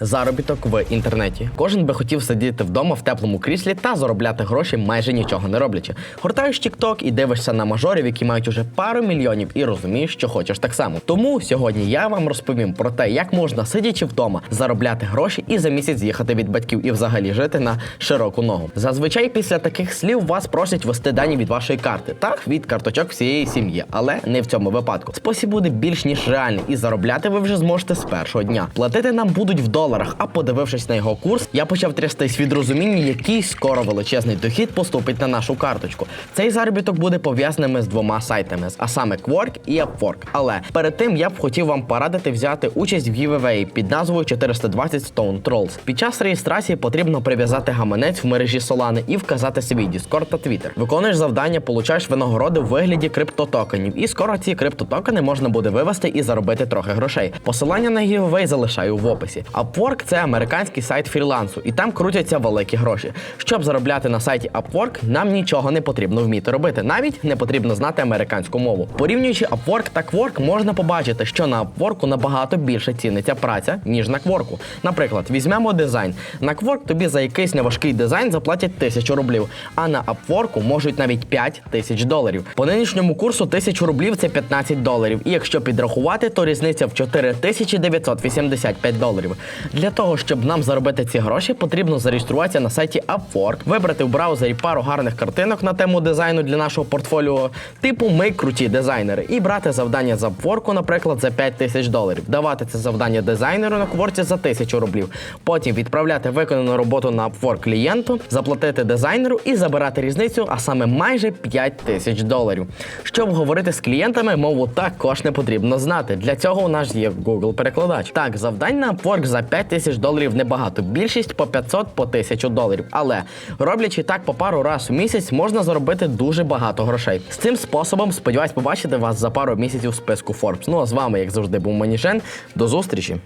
Заробіток в інтернеті. Кожен би хотів сидіти вдома в теплому кріслі та заробляти гроші майже нічого не роблячи. Гортаєш TikTok і дивишся на мажорів, які мають уже пару мільйонів, і розумієш, що хочеш так само. Тому сьогодні я вам розповім про те, як можна сидячи вдома заробляти гроші і за місяць з'їхати від батьків і взагалі жити на широку ногу. Зазвичай після таких слів вас просять ввести дані від вашої карти, так від карточок всієї сім'ї, але не в цьому випадку. Спосіб буде більш ніж реальний, і заробляти ви вже зможете з першого дня. Платити нам будуть в доларах, а подивившись на його курс, я почав трястись від розуміння, який скоро величезний дохід поступить на нашу карточку. Цей заробіток буде пов'язаними з двома сайтами, а саме Quark і Upwork. Але перед тим я б хотів вам порадити взяти участь в giveaway під назвою 420 Stone Trolls. Під час реєстрації потрібно прив'язати гаманець в мережі Solana і вказати свій Discord та Twitter. Виконуєш завдання, получаєш винагороди в вигляді криптотокенів, і скоро ці криптотокени можна буде вивести і заробити трохи грошей. Посилання на giveaway залишаю в описі. Upwork – це американський сайт фрілансу, і там крутяться великі гроші. Щоб заробляти на сайті Upwork, нам нічого не потрібно вміти робити. Навіть не потрібно знати американську мову. Порівнюючи Upwork та Quark, можна побачити, що на Upwork набагато більше ціниться праця, ніж на Quark. Наприклад, візьмемо дизайн. На Quark тобі за якийсь неважкий дизайн заплатять тисячу рублів, а на Upwork можуть навіть 5 тисяч доларів. По нинішньому курсу тисячу рублів це 15 доларів. І якщо підрахувати, то різниця в 4985 доларів. Для того, щоб нам заробити ці гроші, потрібно зареєструватися на сайті Upwork, вибрати в браузері пару гарних картинок на тему дизайну для нашого портфоліо, типу ми круті дизайнери, і брати завдання з Upwork, наприклад, за 5 тисяч доларів, давати це завдання дизайнеру на кворці за 1000 рублів. Потім відправляти виконану роботу на Upwork клієнту, заплатити дизайнеру і забирати різницю, а саме майже 5 тисяч доларів. Щоб говорити з клієнтами, мову також не потрібно знати. Для цього у нас є Google перекладач. Так, завдань на Upwork за 5 тисяч доларів небагато. Більшість по 500 по 1000 доларів. Але роблячи так по пару раз у місяць, можна заробити дуже багато грошей. З цим способом сподіваюсь побачити вас за пару місяців в списку Forbes. Ну а з вами, як завжди, був Манішен. До зустрічі!